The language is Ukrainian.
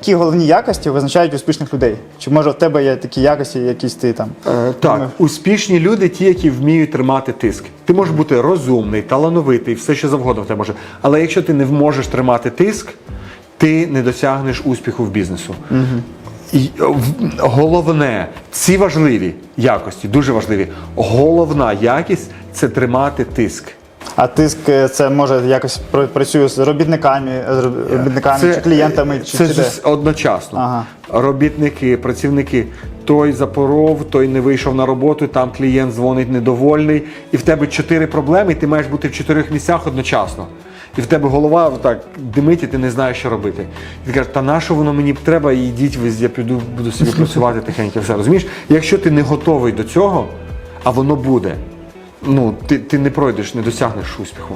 які головні якості визначають успішних людей? Чи може в тебе є такі якості, якісь ти там? Е, так, успішні люди, ті, які вміють тримати тиск. Ти можеш бути розумний, талановитий, все що завгодно в тебе може. Але якщо ти не можеш тримати тиск, ти не досягнеш успіху в бізнесу. І, е, головне, ці важливі якості, дуже важливі. Головна якість це тримати тиск. А тиск е, це може якось пр- працює з робітниками, з роб- робітниками чи клієнтами, чи це чи ж одночасно. Ага. Робітники, працівники. Той запоров, той не вийшов на роботу, там клієнт дзвонить недовольний, і в тебе чотири проблеми, і ти маєш бути в чотирьох місцях одночасно. І в тебе голова так димить, і ти не знаєш, що робити. І ти кажеш, та на що воно мені треба, і йдіть ви, я піду, буду собі працювати тихенько. Все розумієш? Якщо ти не готовий до цього, а воно буде, ну ти, ти не пройдеш, не досягнеш успіху.